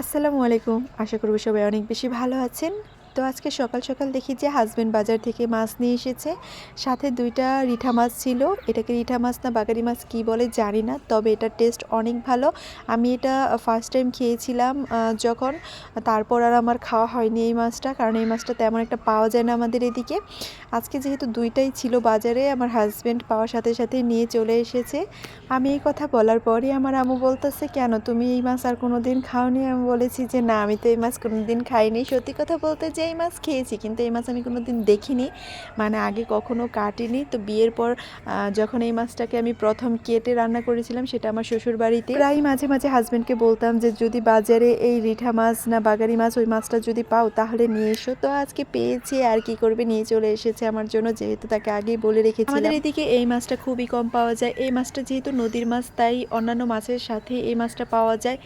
আসসালামু আলাইকুম। আশা করব সবাই অনেক বেশি ভালো আছেন। তো আজকে সকাল সকাল দেখি যে হাজবেন্ড বাজার থেকে মাছ নিয়ে এসেছে। সাথে দুইটা রিঠা মাছ ছিল। এটাকে রিঠা মাছ না বাগারি মাছ কি বলে জানি না, তবে এটার টেস্ট অনেক ভালো। আমি এটা ফার্স্ট টাইম খেয়েছিলাম যখন। তারপর আর আমার খাওয়া হয়নি এই মাছটা, কারণ এই মাছটা তেমন একটা পাওয়া যায় না আমাদের এদিকে। আজকে যেহেতু দুইটাই ছিল বাজারে, আমার হাজবেন্ড পাওয়ার সাথে সাথে নিয়ে চলে এসেছে। আমি এই কথা বলার পরই আমার আম্মু বলতেছে, কেন তুমি এই মাছ আর কোনো দিন খাওনি? আমি বলেছি যে, না, আমি তো এই মাছ কোনো দিন খাইনি। সত্যি কথা বলতে যে এই মাছ খেয়েছি কিন্তু এই মাছ আমি কোনো দিন দেখিনি। মানে আগে কখনো কাটিনি। তো বিয়ের পর যখন এই মাছটাকে আমি প্রথম কেটে রান্না করেছিলাম সেটা আমার শ্বশুর বাড়িতে প্রায় মাঝে মাঝে হাজব্যান্ডকে বলতাম যে যদি বাজারে এই রিঠা মাছ না বাগারি মাছ ওই মাছটা যদি পাও তাহলে নিয়ে এসো। তো আজকে পেয়েছি আর কি করবে নিয়ে চলে এসেছে আমার জন্য যেহেতু তাকে আগেই বলে রেখেছি আমাদের এদিকে এই মাছটা খুবই কম পাওয়া যায়। এই মাছটা যেহেতু নদীর মাছ তাই অন্যান্য মাছের সাথে এই মাছটা পাওয়া যায়।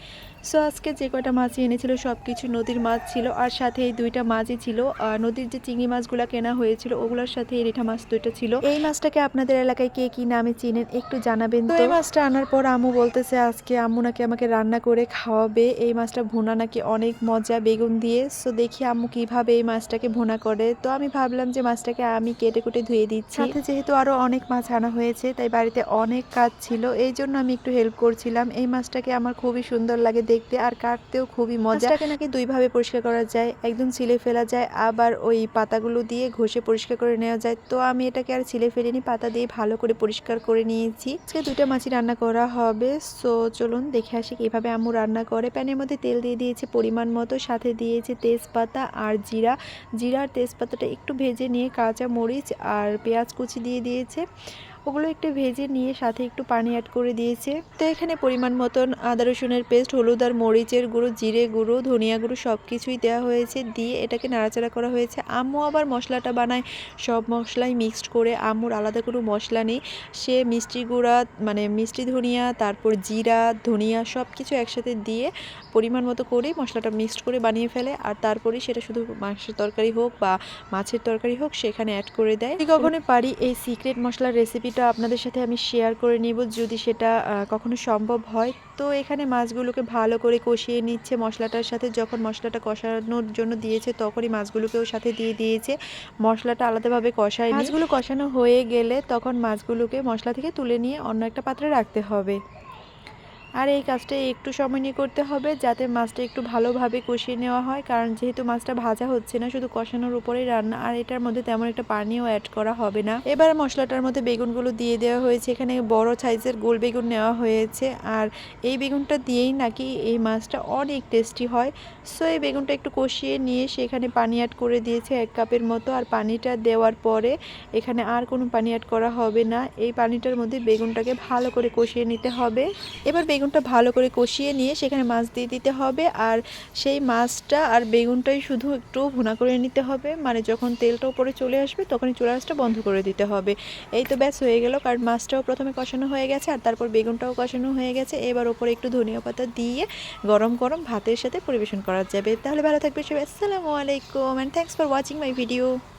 সো আজকে যে কয়টা মাছই এনেছিল সব কিছু নদীর মাছ ছিল আর সাথে এই দুইটা মাছই ছিল। আর নদীর যে চিংড়ি মাছগুলো কেনা হয়েছিল ওগুলোর সাথে এই রেঠা মাছ দুইটা ছিল। এই মাছটাকে আপনাদের এলাকায় কে কি নামে চিনেন একটু জানাবেন তো? এই মাছটা আনার পর আম্মু বলতেছে আজকে আম্মু নাকি আমাকে রান্না করে খাওয়াবে। এই মাছটা ভুনা নাকি অনেক মজা বেগুন দিয়ে। সো দেখি আম্মু কীভাবে এই মাছটাকে ভোনা করে। তো আমি ভাবলাম যে মাছটাকে আমি কেটে কুটে ধুয়ে দিচ্ছি। সাথে যেহেতু আরও অনেক মাছ আনা হয়েছে তাই বাড়িতে অনেক কাজ ছিল এই জন্য আমি একটু হেল্প করছিলাম। এই মাছটাকে আমার খুবই সুন্দর লাগে দেখতে আর কাটতেও খুবই মজা। মাছটাকে নাকি দুইভাবে পরিষ্কার করা যায়, একদম ছিলে ফেলা যায়, আবার ওই পাতাগুলো দিয়ে ঘষে পরিষ্কার করে নেওয়া যায়। তো আমি এটাকে আর ছিলে ফেলিনি, পাতা দিয়ে ভালো করে পরিষ্কার করে নিয়েছি। আজকে দুইটা মাছই রান্না করা হবে, সো চলুন দেখে আসি কীভাবে আম্মু রান্না করে। প্যানের মধ্যে তেল দিয়ে দিয়েছে পরিমাণ মতো, সাথে দিয়েছে তেজপাতা আর জিরা। জিরা আর তেজপাতাটা একটু ভেজে নিয়ে কাঁচা মরিচ আর পেঁয়াজ কুচি দিয়ে দিয়েছে। ওগুলো একটু ভেজে নিয়ে সাথে একটু পানি অ্যাড করে দিয়েছে। তো এখানে পরিমাণ মতন আদা, রসুনের পেস্ট হলুদ আর মরিচের গুঁড়ো, জিরে গুঁড়ো, ধনিয়া গুঁড়ো সব কিছুই দেওয়া হয়েছে। দিয়ে এটাকে নাড়াচাড়া করা হয়েছে। আম্মু আবার মশলাটা বানায়। সব মশলাই মিক্সড করে আম্মুর আলাদা কোনো মশলা নেই। সে মিষ্টি গুঁড়া মানে মিষ্টি ধনিয়া, তারপর জিরা, ধনিয়া সব কিছু একসাথে দিয়ে পরিমাণ মতো করে মশলাটা মিক্সড করে বানিয়ে ফেলে। আর তারপরে সেটা শুধু মাংসের তরকারি হোক বা মাছের তরকারি হোক, সেখানে অ্যাড করে দেয়। কখনো পারি এই সিক্রেট মশলার রেসিপিটা আপনাদের সাথে আমি শেয়ার করে নিব যদি সেটা কখনো সম্ভব হয়। তো এখানে মাছগুলোকে ভালো করে কষিয়ে নিচ্ছে মশলাটার সাথে। যখন মশলাটা কষানোর জন্য দিয়েছে তখনই মাছগুলোকেও সাথে দিয়ে দিয়েছে। মশলাটা আলাদাভাবে কষায় মাছগুলো কষানো হয়ে গেলে তখন মাছগুলোকে মশলা থেকে তুলে নিয়ে অন্য একটা পাত্রে রাখতে হবে। আর এই কাজটা একটু সময় নিয়ে করতে হবে যাতে মাছটা একটু ভালোভাবে কষিয়ে নেওয়া হয়। কারণ যেহেতু মাছটা ভাজা হচ্ছে না, শুধু কষানোর উপরেই রান্না, আর এটার মধ্যে তেমন একটা পানিও অ্যাড করা হবে না। এবার মশলাটার মধ্যে বেগুনগুলো দিয়ে দেওয়া হয়েছে। এখানে বড় সাইজের গোল বেগুন নেওয়া হয়েছে। আর এই বেগুনটা দিয়েই নাকি এই মাছটা অনেক টেস্টি হয়। সো এই বেগুনটা একটু কষিয়ে নিয়ে সেখানে পানি অ্যাড করে দিয়েছে এক কাপের মতো। আর পানিটা দেওয়ার পরে এখানে আর কোনো পানি অ্যাড করা হবে না। এই পানিটার মধ্যে বেগুনটাকে ভালো করে কষিয়ে নিতে হবে। এবার বেগুনটা ভালো করে কষিয়ে নিয়ে সেখানে মাছ দিয়ে দিতে হবে। আর সেই মাছটা আর বেগুনটাই শুধু একটু ভুনা করে নিতে হবে। মানে যখন তেলটা উপরে চলে আসবে তখনই চুলা আঁচটা বন্ধ করে দিতে হবে। এই তো ব্যাস হয়ে গেল। কারণ মাছটাও প্রথমে কষানো হয়ে গেছে আর তারপর বেগুনটাও কষানো হয়ে গেছে। এবার ওপরে একটু ধনিয়া পাতা দিয়ে গরম গরম ভাতের সাথে পরিবেশন করা যাবে। তাহলে ভালো থাকবে সবাই। আসসালামু আলাইকুম and thanks for watching my video